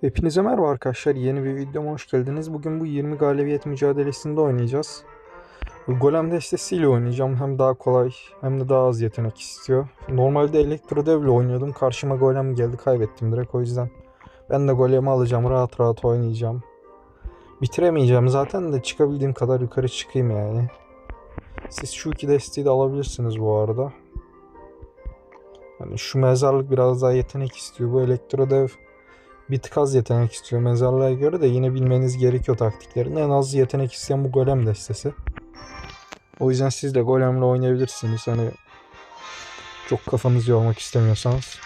Hepinize merhaba arkadaşlar. Yeni bir videoma hoş geldiniz. Bugün bu 20 galibiyet mücadelesinde oynayacağız. Golem destesiyle oynayacağım. Hem daha kolay hem de daha az yetenek istiyor. Normalde Elektro Dev ile oynuyordum. Karşıma golem geldi kaybettim direkt o yüzden. Ben de golemi alacağım. Rahat rahat oynayacağım. Bitiremeyeceğim zaten de çıkabildiğim kadar yukarı çıkayım yani. Siz şu iki desteği de alabilirsiniz bu arada. Hani şu mezarlık biraz daha yetenek istiyor. Bu Elektro Dev bir tık az yetenek istiyor mezarlığa göre de yine bilmeniz gerekiyor taktiklerini. En az yetenek isteyen bu golem destesi. O yüzden siz de golemle oynayabilirsiniz. Hani çok kafanızı yormak istemiyorsanız.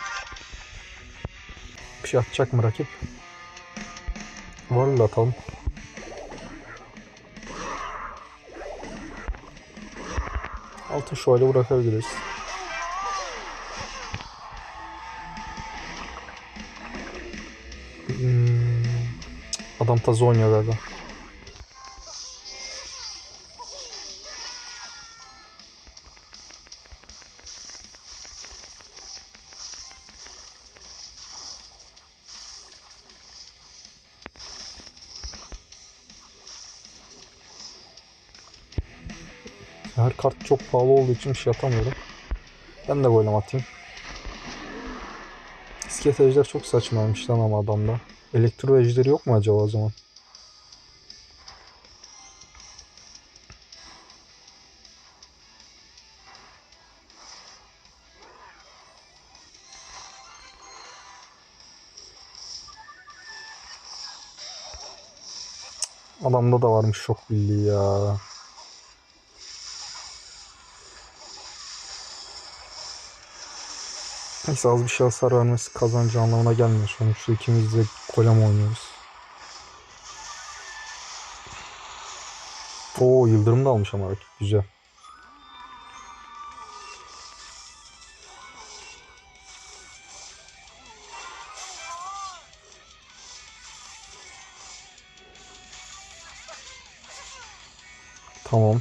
Bir şey atacak mı rakip? Varla atalım. Altın şöyle bırakabiliriz. Tazı oynuyor galiba. Her kart çok pahalı olduğu için bir şey atamıyorum. Ben de golem atayım. İskelet çok saçmaymış lan ama adamda. Elektro ejderi yok mu acaba o zaman? Adamda da varmış şok birliği ya. Neyse az bir şey hasar vermesi kazancı anlamına gelmiyor. Sonuçta ikimiz de golem oynuyoruz. Oo yıldırım da almış ama rakip güzel. Tamam.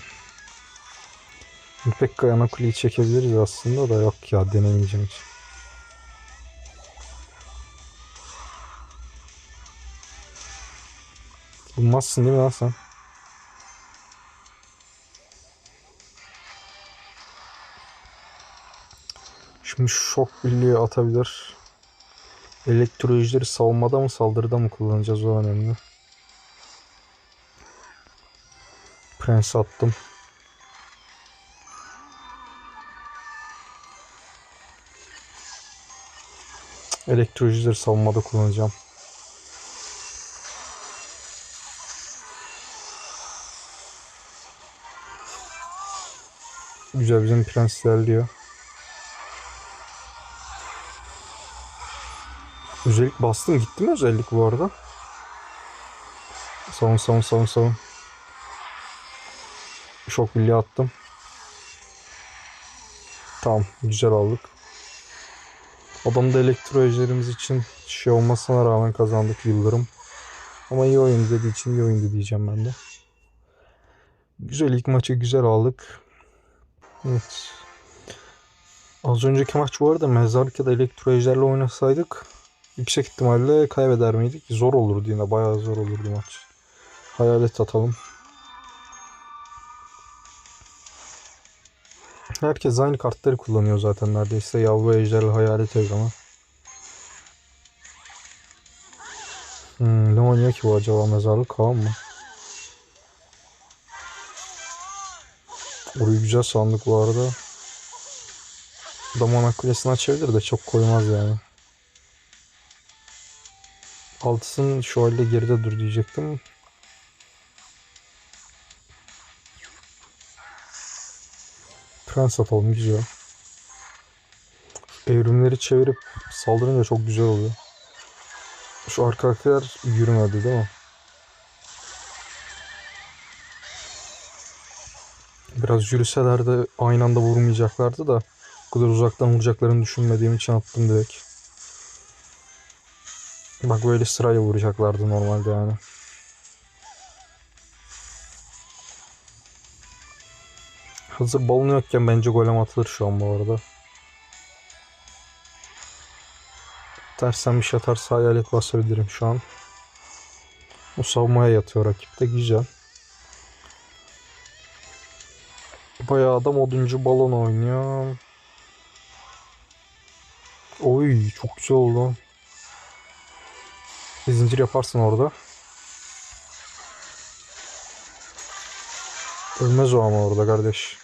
İpek Kayana kuleyi çekebiliriz aslında da yok ya denemeyeceğim hiç. Bulmazsın değil mi lan sen? Şimdi şok birliği atabilir. Elektrolojileri savunmada mı saldırıda mı kullanacağız o önemli. Prens attım. Elektrolojileri savunmada kullanacağım. Güzel bizim prens ilerliyor. Özellik bastım gitti mi özellik bu arada? Savun savun savun savun. Şok birliği attım. Tamam güzel aldık. Adamda elektro ejderimiz için şey olmasına rağmen kazandık Yıldırım. Ama iyi oyun dediği için iyi oyundu diyeceğim ben de. Güzel ilk maçı güzel aldık. Evet. Az önceki maç bu arada mezarlık ya da elektro ejderle oynasaydık yüksek ihtimalle kaybeder miydik? Zor olurdu yine. Bayağı zor olurdu maç. Hayalet atalım. Herkes aynı kartları kullanıyor zaten neredeyse. Yavru ejderle hayalet her zaman. Hmm, ne oynuyor ki bu acaba mezarlık Kaan mı? Orayı güzel sandık bu arada. Damanak kulesini açabilir de çok koymaz yani. Altısın şöyle geride dur diyecektim. Prens atalım güzel. Evrimleri çevirip saldırınca çok güzel oluyor. Şu arkadakiler yürümedi değil mi? Biraz yürüseler de aynı anda vurmayacaklardı da bu kadar uzaktan vuracaklarını düşünmediğim için attım direkt. Bak böyle sırayla vuracaklardı normalde yani. Hazır balon yokken bence golem atılır şu an bu arada. Tersen bir şey atarsa hayalet basabilirim şu an. O savunmaya yatıyor rakip de güzel. Bayağı adam oduncu balon oynuyor. Oy çok güzel oldu. Bir zincir yaparsın orada. Ölmez o ama orada kardeş.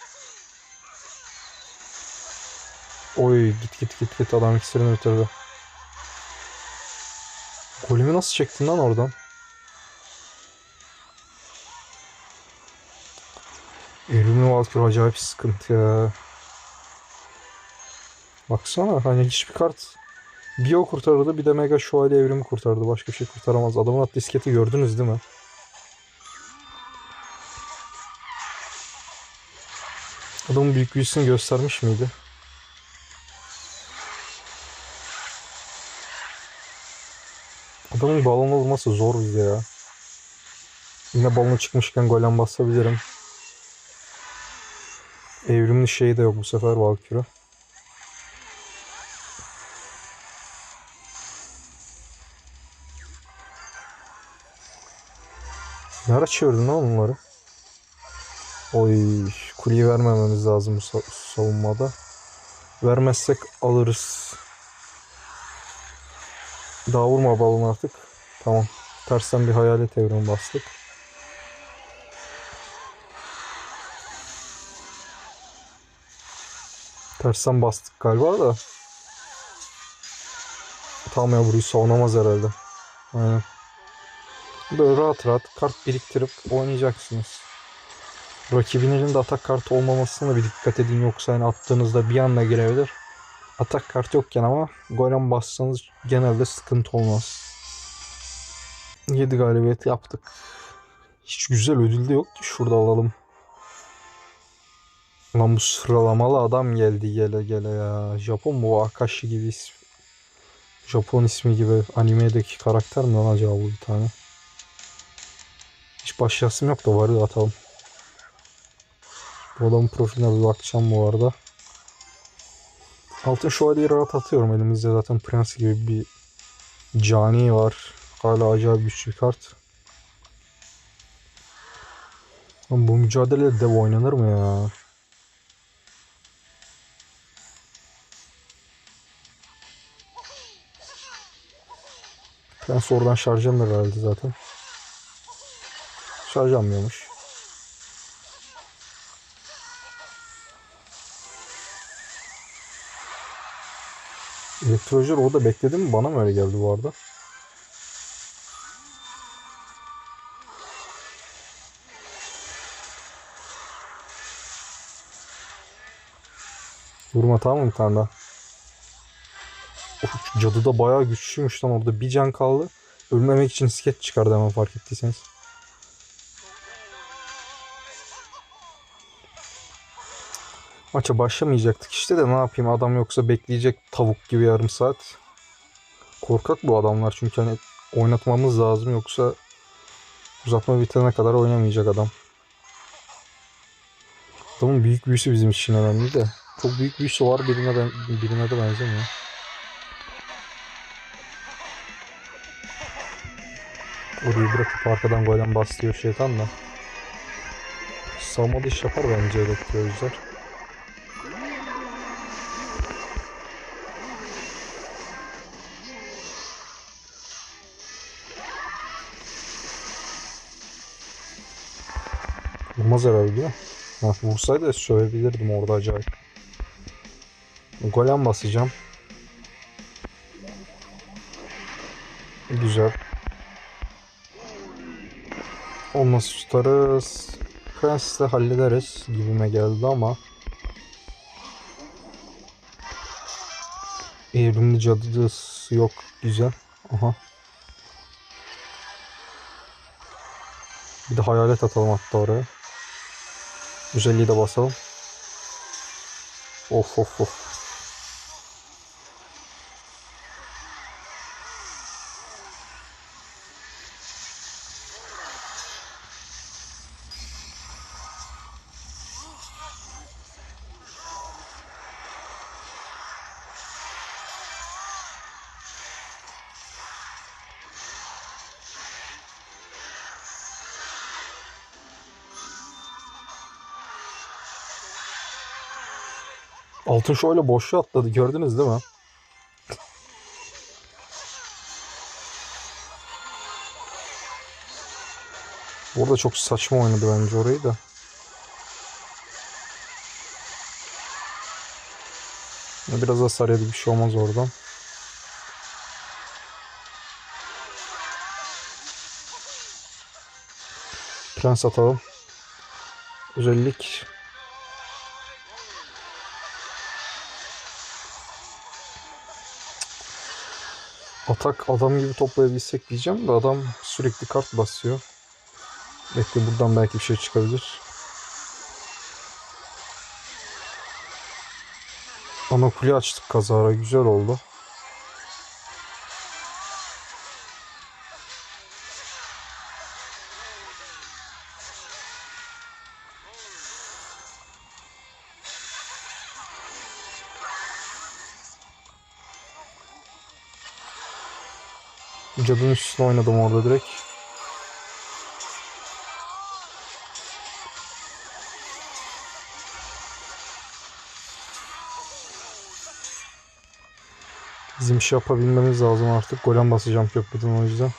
Oy git git git git adam iksirini bitirdi. Golümü nasıl çektin lan oradan? Evrimli Valkür acayip sıkıntı ya. Baksana hani hiçbir kart bir o kurtarırdı bir de Mega Şövalye evrimi kurtardı. Başka bir şey kurtaramaz. Adamın at disketi gördünüz değil mi? Adamın büyük büyüsünü göstermiş miydi? Adamın balonu vurması zor bizde ya. Yine balonu çıkmışken golem basabilirim. Evrimli şey de yok bu sefer Valkyrie. Ne ara çevirdin lan onları? Oy kuleyi vermememiz lazım bu sa- savunmada. Vermezsek alırız. Daha vurma balon artık. Tamam. Tersten bir hayalet evrimi bastık. Tersten bastık galiba da. Tamam ya burayı savunamaz herhalde. Aynen. Böyle rahat rahat kart biriktirip oynayacaksınız. Rakibin elinde atak kartı olmamasına bir dikkat edin yoksa hani attığınızda bir anda girebilir. Atak kartı yokken ama golem bassanız genelde sıkıntı olmaz. 7 galibiyet yaptık. Hiç güzel ödül de yok ki şurada alalım. Lan bu sıralamalı adam geldi gele gele ya. Japon bu Akashi gibi ismi. Japon ismi gibi animedeki karakter mi lan acaba bu bir tane? Hiç başlasım yok da varı atalım. Bu adamın profiline bir bakacağım bu arada. Altın şövalyeyi rahat atıyorum. Elimizde zaten prens gibi bir cani var. Hala acayip güçlü bir kart. Lan bu mücadele dev oynanır mı ya? Prens oradan şarjlanır herhalde zaten. Şarjlanmıyormuş. Elektrojer orada bekledi mi? Bana mı öyle geldi bu arada? Vurma tamam mı bir tane daha? Of, cadı da bayağı güçlüymüş lan orada. Bir can kaldı. Ölmemek için skeç çıkardı hemen fark ettiyseniz. Maça başlamayacaktık işte de ne yapayım adam yoksa bekleyecek tavuk gibi yarım saat. Korkak bu adamlar çünkü hani oynatmamız lazım yoksa uzatma bitene kadar oynamayacak adam. Adamın büyük büyüsü bizim için önemli de. Çok büyük büyüsü var birine, ben, birine de benzemiyor. Orayı bırakıp arkadan golden bastırıyor şeytan da. Savunmada iş yapar bence elektrolojler. Vurmaz herhalde mi? Ha, vursaydı sövebilirdim orada acayip. Golem basacağım. Güzel. Olmaz tutarız. Prens'le hallederiz gibime geldi ama. Evrimli cadısı yok. Güzel. Aha. Bir de hayalet atalım hatta oraya. Güzelliği de basalım. Of of of. Altın şöyle boşluğa atladı gördünüz değil mi? Orada çok saçma oynadı bence orayı da. Biraz hasar yedi bir şey olmaz oradan. Prens atalım. Özellik Atak adam gibi toplayabilsek diyeceğim de adam sürekli kart basıyor. Bekle buradan belki bir şey çıkabilir. Ana kule açtık kazara güzel oldu. Cadının üstüne oynadım orada direkt. Bizim şey yapabilmemiz lazım artık. Golem basacağım köprüden o yüzden.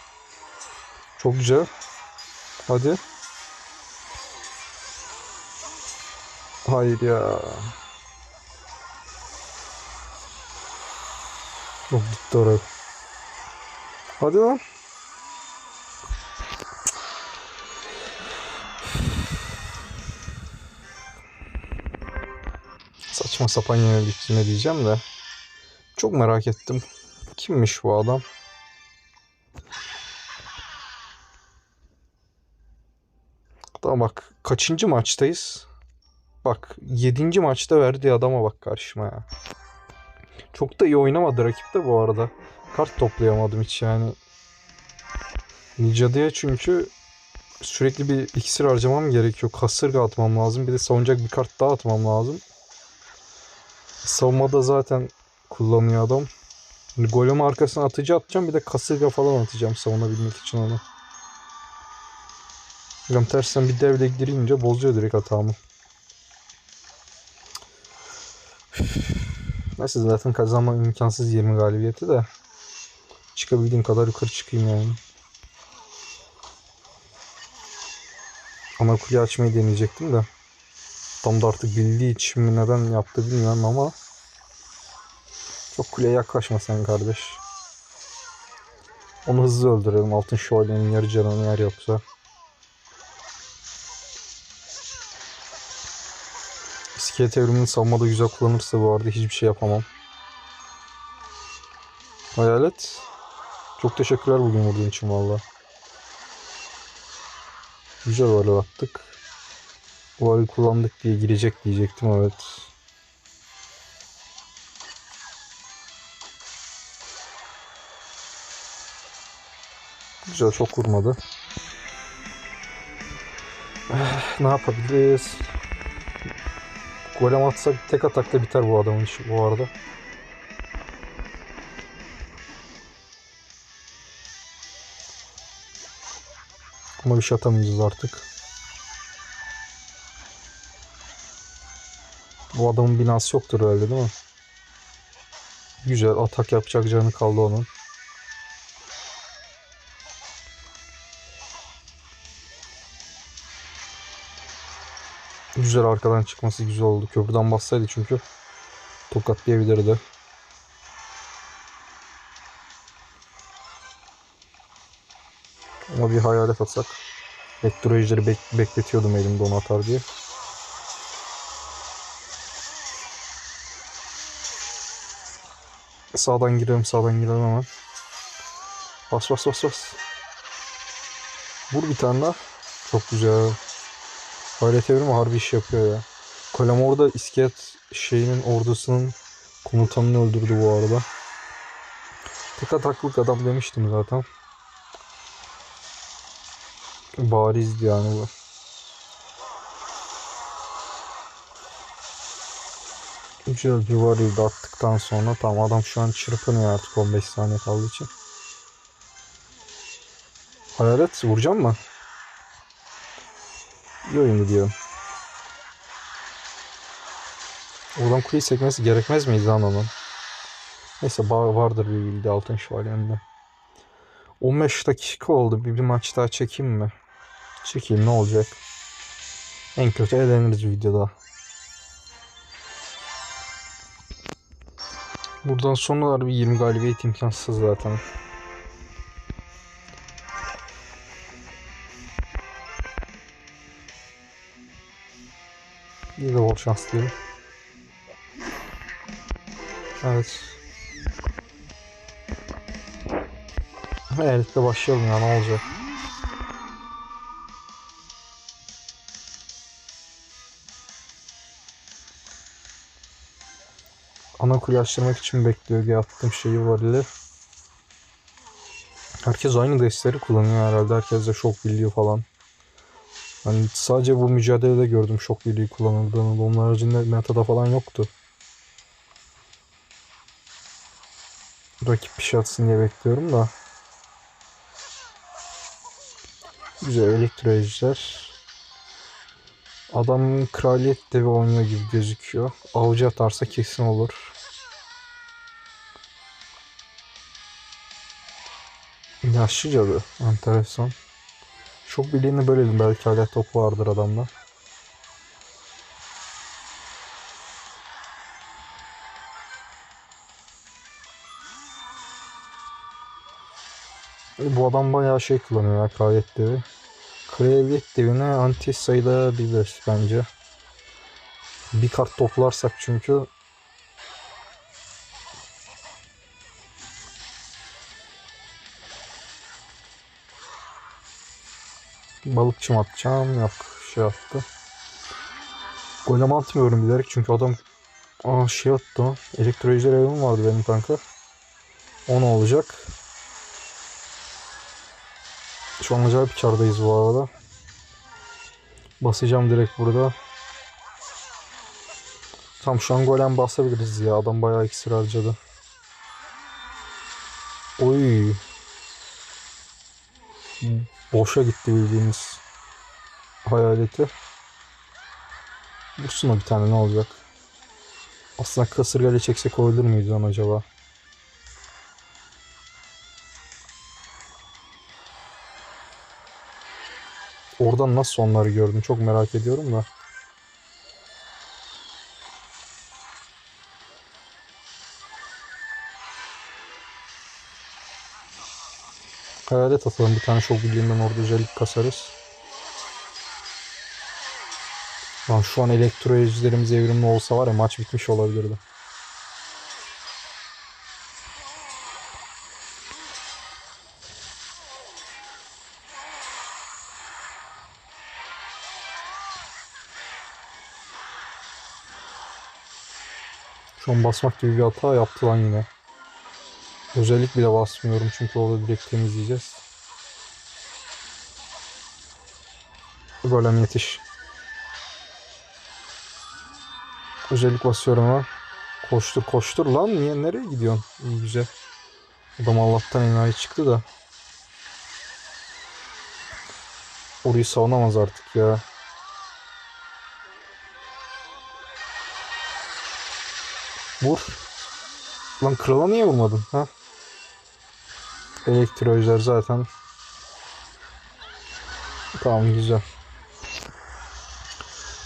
Çok güzel. Hadi. Hayır ya. Çok gitti oraya. Hadi lan. Saçma sapan yenildik yine diyeceğim de. Çok merak ettim. Kimmiş bu adam? Tamam bak kaçıncı maçtayız? Bak yedinci maçta verdiği adama bak karşıma ya. Çok da iyi oynamadı rakip de bu arada. Kart toplayamadım hiç yani. Cadıya çünkü sürekli bir iksir harcamam gerekiyor. Kasırga atmam lazım. Bir de savunacak bir kart daha atmam lazım. Savunmada zaten kullanıyor adam. Golem arkasına atıcı atacağım. Bir de kasırga falan atacağım savunabilmek için onu. Hocam tersten bir devle girince bozuyor direkt hatamı. Neyse zaten kazanma imkansız 20 galibiyeti de. Çıkabildiğim kadar yukarı çıkayım yani. Ana kuleyi açmayı deneyecektim de. Tam da artık bildiği için mi neden yaptı bilmiyorum ama. Çok kuleye yaklaşma sen kardeş. Onu hızlı öldürelim. Altın şövalyenin yarı canını yer yoksa. İskelet evrimini savunmada güzel kullanırsa bu arada hiçbir şey yapamam. Hayalet. Çok teşekkürler bugün vurduğun için valla. Güzel varı attık. Arayı kullandık diye girecek diyecektim evet. Güzel çok vurmadı. Eh, ne yapabiliriz? Golem atsak tek atakta biter bu adamın işi bu arada. Ama bir şey atamayacağız artık. Bu adamın binası yoktur herhalde değil mi? Güzel atak yapacak canı kaldı onun. Güzel arkadan çıkması güzel oldu. Köprüden bassaydı çünkü tokatlayabilirdi. Ama bir hayalet atsak. Elektrolojileri bek bekletiyordum elimde onu atar diye. Sağdan girelim sağdan girelim hemen. Bas bas bas bas. Vur bir tane daha. Çok güzel. Hayret evrimi harbi iş yapıyor ya. Kolem orada iskelet şeyinin ordusunun komutanını öldürdü bu arada. Tek ataklık adam demiştim zaten. Barizdi yani bu. Güzel bir varil de attıktan sonra tamam adam şu an çırpınıyor artık 15 saniye kaldığı için. Hayalet vuracağım mı? İyi oyun gidiyorum. Oradan kuleyi sekmesi gerekmez miydi lan onun? Neyse vardır bir bildiği altın şövalyende. 15 dakika oldu. Bir, bir maç daha çekeyim mi? Çekeyim ne olacak? En kötü eğleniriz videoda. Buradan sonra bir 20 galibiyet imkansız zaten. Bir de bol şans diyelim. Evet. Evet de başlayalım ya ne olacak? Ana kule için bekliyor diye attığım şeyi var ile. Herkes aynı destleri kullanıyor herhalde. Herkes de şok biliyor falan. Hani sadece bu mücadelede gördüm şok birliği kullanıldığını. Onun haricinde metada falan yoktu. Rakip bir şey atsın diye bekliyorum da. Güzel elektrolojiler. Adam kraliyet devi oynuyor gibi gözüküyor. Avcı atarsa kesin olur. Yaşlı cadı. Enteresan. Çok bileğini bölelim. Belki hala topu vardır adamda. Bu adam bayağı şey kullanıyor ya devi. Kraliyet devine anti sayılabilir bence. Bir kart toplarsak çünkü balıkçı mı atacağım? Yok şey attı. Golem atmıyorum bilerek çünkü adam Aa şey attı. Elektrolojiler evim vardı benim kanka. O ne olacak? Şu an acayip kardayız bu arada. Basacağım direkt burada. Tam şu an golem basabiliriz ya. Adam bayağı iksir harcadı. Oy. Boşa gitti bildiğiniz hayaleti. Vursun o bir tane ne olacak? Aslında kasırgayla çeksek olabilir miydi lan acaba? Oradan nasıl onları gördüm çok merak ediyorum da. Hayalet atalım bir tane şok bildiğinden orada özellik kasarız. Lan şu an elektrolojilerimiz evrimli olsa var ya maç bitmiş olabilirdi. Şu an basmak gibi bir hata yaptı lan yine. Özellik bile basmıyorum çünkü orada direkt temizleyeceğiz. Golem yetiş. Özellik basıyorum ama. Koştur koştur lan. Niye nereye gidiyorsun? İyi güzel. Adam Allah'tan enayi çıktı da. Orayı savunamaz artık ya. Vur. Lan krala niye vurmadın? Ha? Elektrolojiler zaten. Tamam güzel.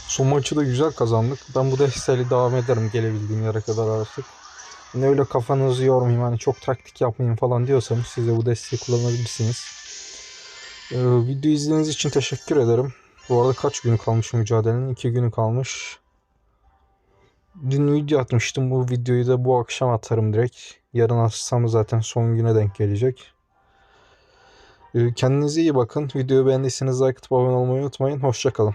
Son maçı da güzel kazandık. Ben bu desteğiyle devam ederim gelebildiğim yere kadar artık. Ne öyle kafanızı yormayayım hani çok taktik yapmayın falan diyorsanız siz de bu desteği kullanabilirsiniz. Ee, video izlediğiniz için teşekkür ederim. Bu arada kaç günü kalmış mücadelenin? 2 günü kalmış. Dün video atmıştım. Bu videoyu da bu akşam atarım direkt. Yarın atsam zaten son güne denk gelecek. Ee, Kendinize iyi bakın. Videoyu beğendiyseniz like atıp abone olmayı unutmayın. Hoşçakalın.